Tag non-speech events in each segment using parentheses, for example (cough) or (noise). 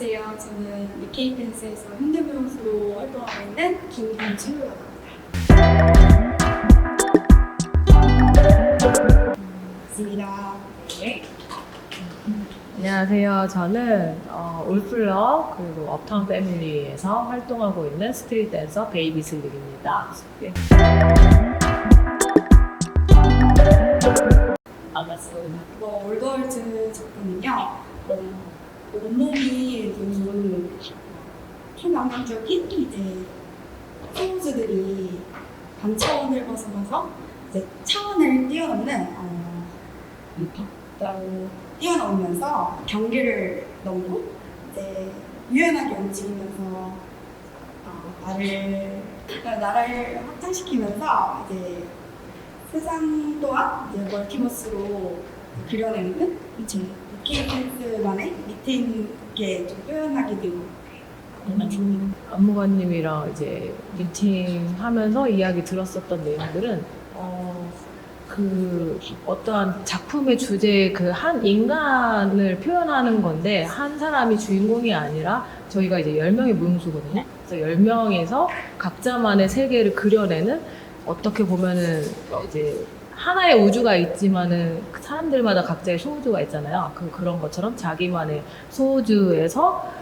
안녕하세요. 저는 니케이 댄스에서 현대무용수로 활동하고 있는 김현주라고 합니다. 반갑습니다. 네. 안녕하세요. 저는 어, 올플러 그리고 업타운 패밀리에서 활동하고 있는 스트릿 댄서 베이비 슬릭입니다. 네. 반갑습니다. 이거 올더월즈 작품은요. 어, 온몸이 너무 초남남적인 이제 소우즈들이 반 차원을 벗어나서 이제 차원을 뛰어넘는 어, 또 뛰어넘으면서 경계를 넘고 이제 유연하게 움직이면서 어, 나를 나라를 확장시키면서 이제 세상 또한 이제 멀티버스로 그려내는 이제 니케이센스만의 밑에 있는 게 좀 표현하게 되고 음, 안무관님이랑 이제 미팅하면서 이야기 들었었던 내용들은 어, 그 어떠한 작품의 주제 그 한 인간을 표현하는 건데 한 사람이 주인공이 아니라 저희가 이제 10명의 무용수거든요. 그래서 10명에서 각자만의 세계를 그려내는 어떻게 보면은 이제 하나의 우주가 있지만은 그 사람들마다 각자의 소우주가 있잖아요. 그 그런 것처럼 자기만의 소우주에서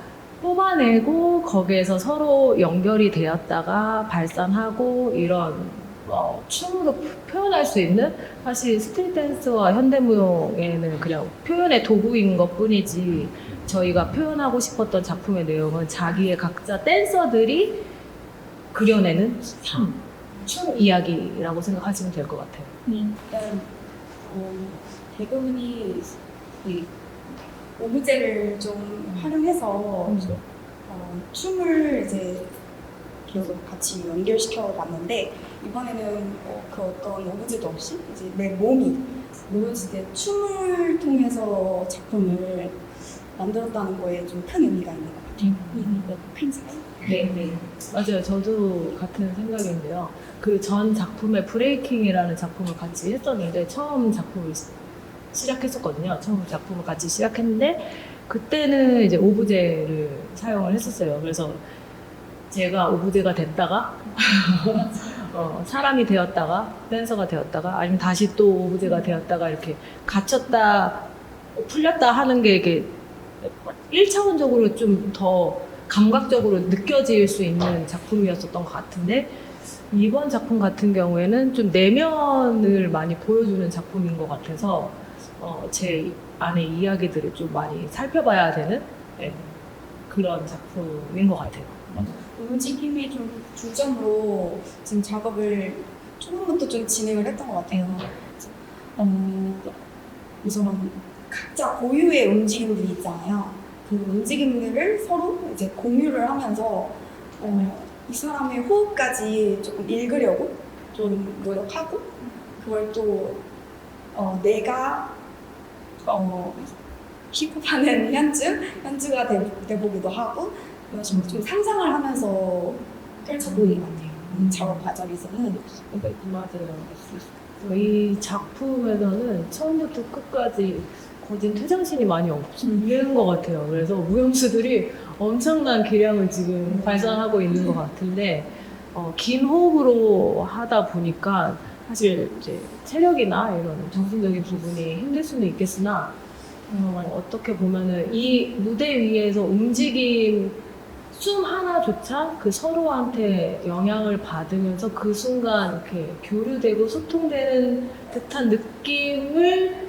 뽑아내고 거기에서 서로 연결이 되었다가 발산하고 이런 어, 춤으로 표현할 수 있는 사실 스트릿 댄스와 현대무용에는 그냥 표현의 도구인 것 뿐이지 저희가 표현하고 싶었던 작품의 내용은 자기의 각자 댄서들이 그려내는 춤, 춤 이야기라고 생각하시면 될 것 같아요. 일단 어, 대부분이 이 오브제를 좀 활용해서 어, 춤을 이제 계속 같이 연결시켜 봤는데 이번에는 어, 그 어떤 오브제도 없이 이제 내 몸이 때 춤을 통해서 작품을 만들었다는 거에 좀 큰 의미가 있는 것 같아요. 이 행사에. 네, 네. 맞아요. 저도 같은 생각인데요. 그 전 작품의 브레이킹이라는 작품을 같이 했었는데 처음 작품을 시- 시작했었거든요. 처음 작품을 같이 시작했는데 그때는 이제 오브제를 사용을 했었어요. 그래서 제가 오브제가 됐다가 (laughs) 어, 사람이 되었다가 댄서가 되었다가 아니면 다시 또 오브제가 되었다가 이렇게 갇혔다 풀렸다 하는 게 이게 1차원적으로 좀 더 감각적으로 느껴질 수 있는 작품이었었던 것 같은데 이번 작품 같은 경우에는 좀 내면을 많이 보여주는 작품인 것 같아서 어, 제 안에 이야기들을 좀 많이 살펴봐야 되는 네, 그런 작품인 것 같아요. 움직임이 좀 중점으로 지금 작업을 초반부터 좀 진행을 했던 것 같아요. 어, 우선 각자 고유의 움직임들이 있잖아요. 그 움직임들을 서로 이제 공유를 하면서 어, 이 사람의 호흡까지 조금 읽으려고 좀 노력하고 그걸 또 어, 내가 어, 힙합하는 (laughs) 현주, 현주가 돼, 돼보기도 하고 좀 상상을 하면서 펼쳐 보이는 것 같아요. 음, 작업 과정에서는 맞아요. 이 작품에서는 처음부터 끝까지 거진 퇴장신이 많이 없는 것 같아요. 그래서 무용수들이 엄청난 기량을 지금 발산하고 있는 것 같은데 어, 긴 호흡으로 하다 보니까 사실 이제 체력이나 이런 정신적인 부분이 힘들 수는 있겠으나 어, 어떻게 보면은 이 무대 위에서 움직임 숨 하나조차 그 서로한테 영향을 받으면서 그 순간 이렇게 교류되고 소통되는 듯한 느낌을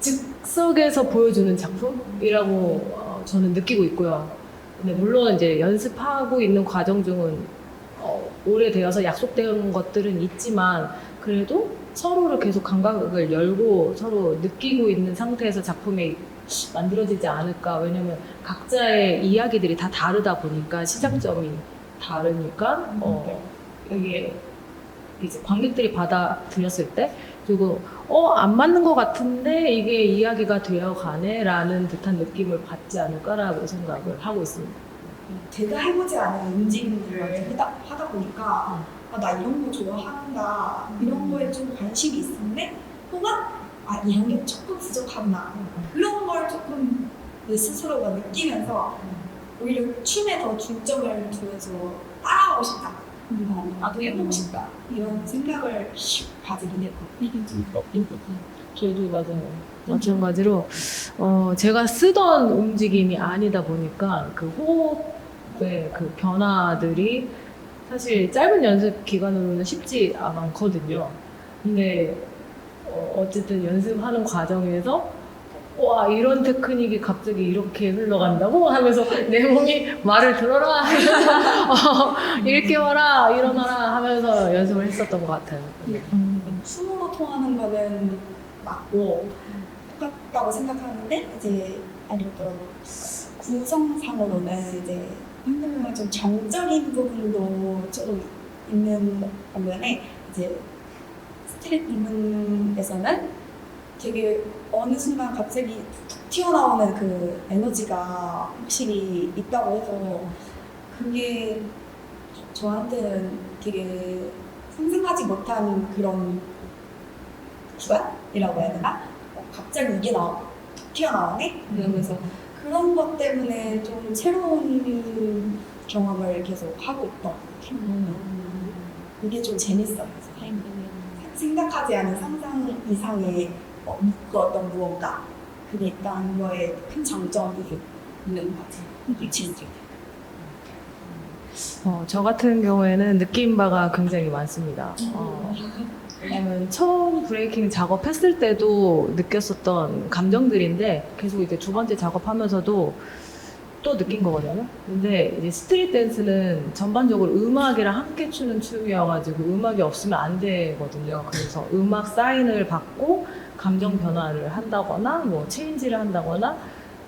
즉 석에서 보여주는 작품이라고 어, 저는 느끼고 있고요. 근데 물론 이제 연습하고 있는 과정 중은 어, 오래되어서 약속된 것들은 있지만 그래도 서로를 계속 감각을 열고 서로 느끼고 있는 상태에서 작품이 만들어지지 않을까. 왜냐면 각자의 이야기들이 다 다르다 보니까 시작점이 다르니까 어, 여기에 이제 관객들이 받아들였을 때 그리고 어 안 맞는 것 같은데 이게 이야기가 되어 가네라는 듯한 느낌을 받지 않을까라고 생각을 하고 있습니다. 제가 해보지 않은 움직임들을 하다, 하다 보니까 아, 나 이런 거 좋아한다 이런 거에 좀 관심이 있었는데 혹은 아 이런 게 조금 부족하구나 그런 걸 조금 내 스스로가 느끼면서 오히려 춤에 더 중점을 두면서 따라하고 싶다. 어, 나도 해보고 싶다. 이런 생각을 가지게 됐고. 저도 맞아요. 마찬가지로 어, 제가 쓰던 움직임이 아니다 보니까 그 호흡의 그 변화들이 사실 짧은 연습 기간으로는 쉽지 않거든요. 근데 어, 어쨌든 연습하는 과정에서 와 이런 테크닉이 갑자기 이렇게 흘러간다고? 하면서 내 몸이 말을 들어라. (laughs) 어, 이렇게 와라 일어나라 하면서 연습을 했었던 것 같아요. 춤으로 통하는 거는 맞고 똑같다고 생각하는데 이제 아니더라도 구성상으로는 이제 한국은 좀 정적인 부분도 조금 있는 반면에 이제 스트릿 부분에서는 되게 어느 순간 갑자기 툭 튀어나오는 그 에너지가 확실히 있다고 해서 그게 저한테는 되게 상상하지 못한 그런 기관이라고 해야 되나? 어, 갑자기 이게 나 튀어나오네? 이러면서 그런 것 때문에 좀 새로운 경험을 계속 하고 있던 것 같아요. 이게 좀 재밌어요. 그래서 생각하지 않은 상상 이상의 어, 그 어떤 무언가 그게 있다는 거에 큰 장점이 있는 것 같아요. 이게 재밌죠. 어, 저 같은 경우에는 느낀 바가 굉장히 많습니다. 어, 왜냐면 처음 브레이킹 작업했을 때도 느꼈었던 감정들인데 계속 이제 두 번째 작업하면서도 또 느낀 거거든요. 근데 이제 스트릿 댄스는 전반적으로 음악이랑 함께 추는 춤이어가지고 음악이 없으면 안 되거든요. 그래서 음악 사인을 받고 감정 변화를 한다거나 뭐 체인지를 한다거나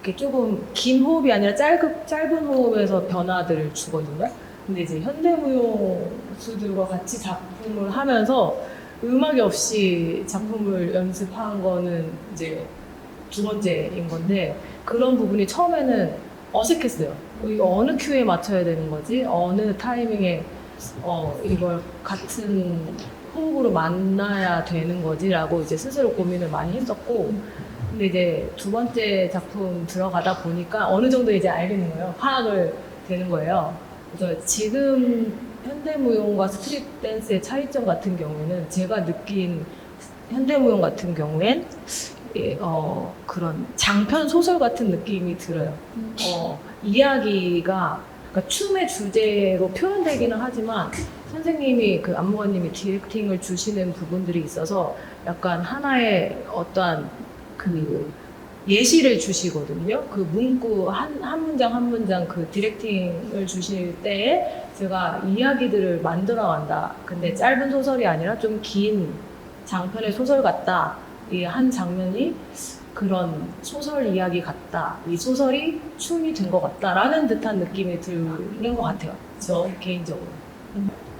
이렇게 조금 긴 호흡이 아니라 짧은, 짧은 호흡에서 변화들을 주거든요. 근데 이제 현대무용수들과 같이 작품을 하면서 음악이 없이 작품을 연습한 거는 이제 두 번째인 건데 그런 부분이 처음에는 어색했어요. 이거 어느 큐에 맞춰야 되는 거지? 어느 타이밍에 어, 이걸 같은 호흡으로 만나야 되는 거지라고 이제 스스로 고민을 많이 했었고 근데 이제 두 번째 작품 들어가다 보니까 어느 정도 이제 알겠는 거예요. 파악을 되는 거예요. 그래서 지금 현대무용과 스트릿 댄스의 차이점 같은 경우에는 제가 느낀 현대무용 같은 경우엔 예, 어, 그런 장편 소설 같은 느낌이 들어요. 어, 이야기가 그러니까 춤의 주제로 표현되기는 하지만 선생님이 그 안무관님이 디렉팅을 주시는 부분들이 있어서 약간 하나의 어떠한 그 예시를 주시거든요. 그 문구 한, 한 문장 한 문장 그 디렉팅을 주실 때에 제가 이야기들을 만들어 간다. 근데 짧은 소설이 아니라 좀긴 장편의 소설 같다. 이 한 장면이 그런 소설 이야기 같다. 이 소설이 춤이 된 것 같다라는 듯한 느낌이 드는 것 같아요. 저 개인적으로.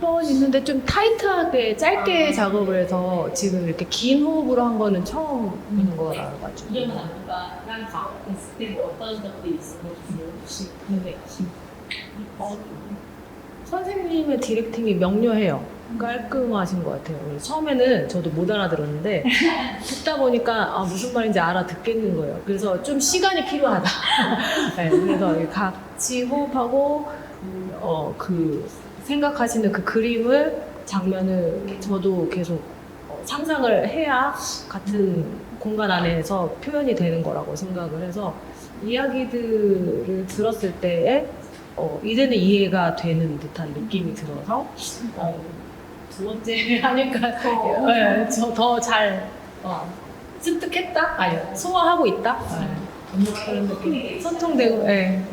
번 있는데 좀 타이트하게 짧게 작업을 해서 지금 이렇게 긴 호흡으로 한 거는 처음인 거라가지고. 이런 난 작업했을 때 어떤 적도 있었는지 혹시 네. 어, 선생님의 디렉팅이 명료해요. 깔끔하신 것 같아요. 그래서 처음에는 저도 못 알아들었는데 (laughs) 듣다 보니까 아, 무슨 말인지 알아듣겠는 거예요. 그래서 좀 시간이 필요하다. (laughs) 네, 그래서 같이 호흡하고 어, 그 생각하시는 그 그림을 장면을 저도 계속 어, 상상을 해야 같은 공간 안에서 표현이 되는 거라고 생각을 해서 이야기들을 들었을 때에 어, 이제는 이해가 되는 듯한 느낌이 들어서 어, 두 번째 (laughs) 하니까 네, 저더잘 어, 습득했다? 아니 소화하고 있다? 네. 그런 느낌 소통되고 네.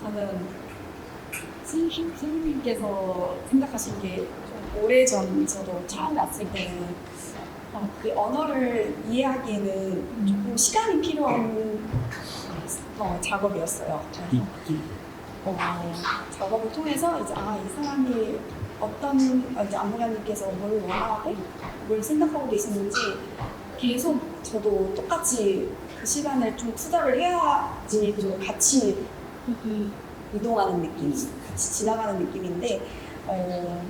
저는 선생님, 선생님께서 생각하신 게 좀 오래전 저도 처음 왔을 때는 어, 그 언어를 이해하기에는 조금 시간이 필요한 어, 작업이었어요. 그래서 어, 작업을 통해서 이제 아 이 사람이 어떤 어, 이제 안무가님께서 뭘 원하고 뭘 생각하고 계시는지 계속 저도 똑같이 그 시간을 좀 투자를 해야지 좀 같이 이동하는 느낌, 같이 지나가는 느낌인데 어,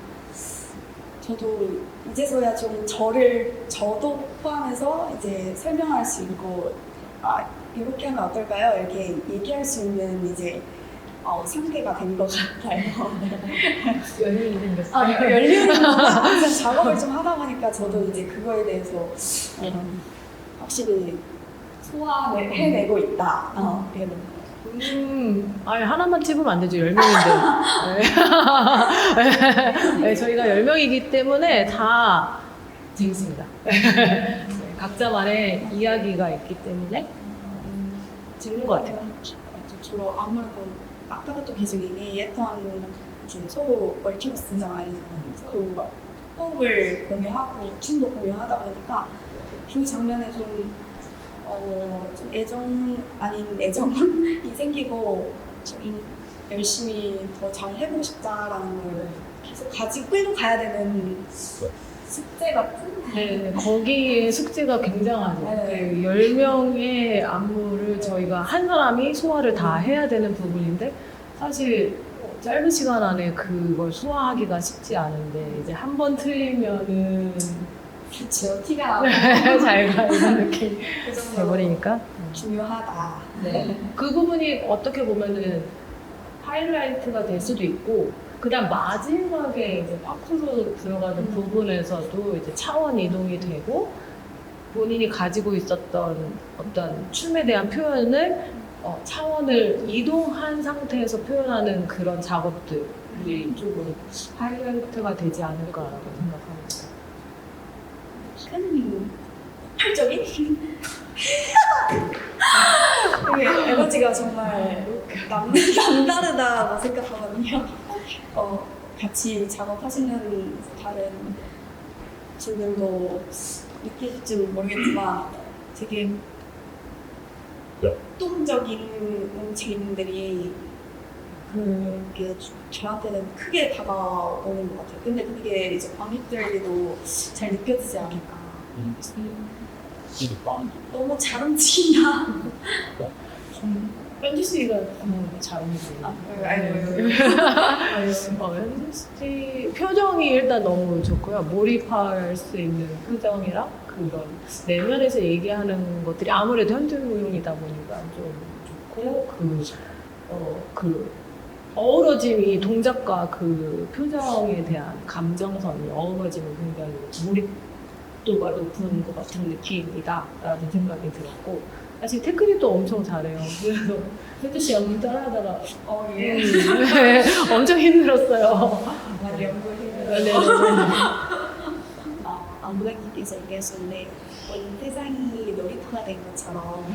저도 이제서야 좀 저를 저도 포함해서 이제 설명할 수 있고 아 이렇게 하면 어떨까요? 이렇게 얘기할 수 있는 이제 어, 상대가 된 것 같아요. 연륜이 생겼어요. 아, 열리는 (laughs) 항상 작업을 좀 하다 보니까 저도 이제 그거에 대해서 어, 확실히 소화를 해내고 있다. 어, 이런. 음, 아니 하나만 찍으면 안 되죠. 열 명인데. 네. (laughs) 네, 저희가 열 명이기 때문에 다 재밌습니다. 네, 각자만의 이야기가 있기 때문에 재밌는 것 같아요. 주로 아무래도 아까도 또 계속 얘기했던 이제 서로 멀티버스잖아요. 서로 호흡을 공유하고 춤도 공유하다 보니까 그 장면에 좀, 어, 좀 애정 아닌 애정이 (laughs) 생기고 좀 열심히 더 잘 해보고 싶다라는 걸 계속 가지고 끌고 가야 되는 숙제 같은? 네, 거기에 숙제가 굉장하죠. 네. 그 10명의 안무를 저희가 한 사람이 소화를 다 해야 되는 부분인데 사실 짧은 시간 안에 그걸 소화하기가 쉽지 않은데 이제 한 번 틀리면은 그렇죠. 티가 나고 (laughs) 잘 가는 느낌이 그 정도로 돼버리니까 중요하다. 네. 그 부분이 어떻게 보면은 하이라이트가 될 수도 있고 그다음 마지막에 이제 파크로 들어가는 부분에서도 이제 차원 이동이 되고 본인이 가지고 있었던 어떤 춤에 대한 표현을 어, 차원을 이동한 상태에서 표현하는 그런 작업들이 조금 하이라이트가 되지 않을까라고 생각합니다. 큰 폭발적인 (laughs) 되게 에너지가 정말 남, 남다르다고 생각하거든요. 어, 같이 작업하시는 다른 분들도 느끼실지 모르겠지만 되게 역동적인 움직임들이 그게 저한테는 크게 다가오는 것 같아요. 근데 그게 이제 관객들에게도 잘 느껴지지 않을까. 너무 잘 움직인다. 현지 씨가 너무 잘 어울리세요. 아, 아이고, 어, 현지 씨 표정이 일단 너무 좋고요. 몰입할 수 있는 표정이랑 그런 내면에서 얘기하는 것들이 아무래도 현대무용이다 보니까 좀 좋고 그, 어, 그 어우러짐이 동작과 그 표정에 대한 감정선이 어우러짐이 굉장히 몰입 도가 높은 것 같은 느낌이다라는 생각이 들었고 사실 테크닉도 엄청 잘해요. 그래서 현지 씨 연기 따라하다가 어, 예. 음, 네, (laughs) 엄청 힘들었어요. 많이 연구해요. 네, 아무래도께서 얘기하셨는데 온 세상이 놀이터가 된 것처럼 (laughs)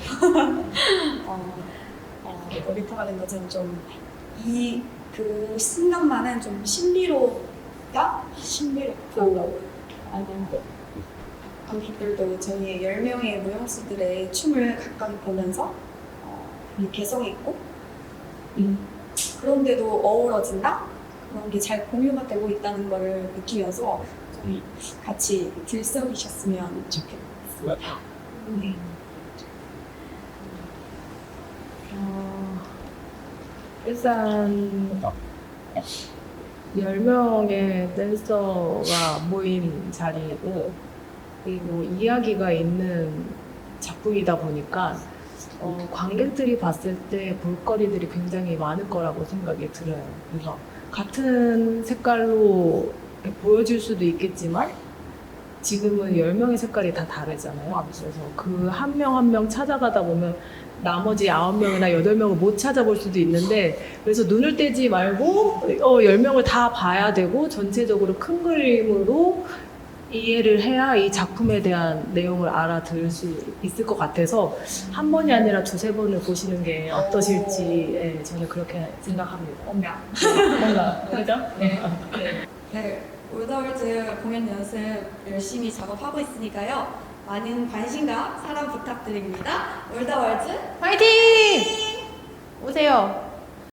어, 어, 놀이터가 된 것처럼 좀이그 순간만은 좀 신비로다 신비롭고 아는 관객들도 저희 10명의 무용수들의 춤을 가까이 보면서 어, 이 개성이 있고 음, 그런데도 어우러진다? 그런 게 잘 공유가 되고 있다는 걸 느끼면서 좀 같이 들썩이셨으면 좋겠습니다. 네. 어, 일단 10명의 댄서가 모인 자리고 그리고 이야기가 있는 작품이다 보니까 어, 관객들이 봤을 때 볼거리들이 굉장히 많을 거라고 생각이 들어요. 그래서 같은 색깔로 보여질 수도 있겠지만 지금은 10명의 색깔이 다 다르잖아요. 그래서 그 한 명 한 명 찾아가다 보면 나머지 9명이나 8명을 못 찾아볼 수도 있는데 그래서 눈을 떼지 말고 어, 10명을 다 봐야 되고 전체적으로 큰 그림으로 이해를 해야 이 작품에 대한 내용을 알아들을 수 있을 것 같아서 한 번이 아니라 두세 번을 보시는 게 어떠실지 예, 저는 그렇게 생각합니다. 엄마. 뭔가 (laughs) 그죠? 네. 네, 올더월드 공연 연습 열심히 작업하고 있으니까요. 많은 관심과 사랑 부탁드립니다. 올더월드 화이팅! 오세요.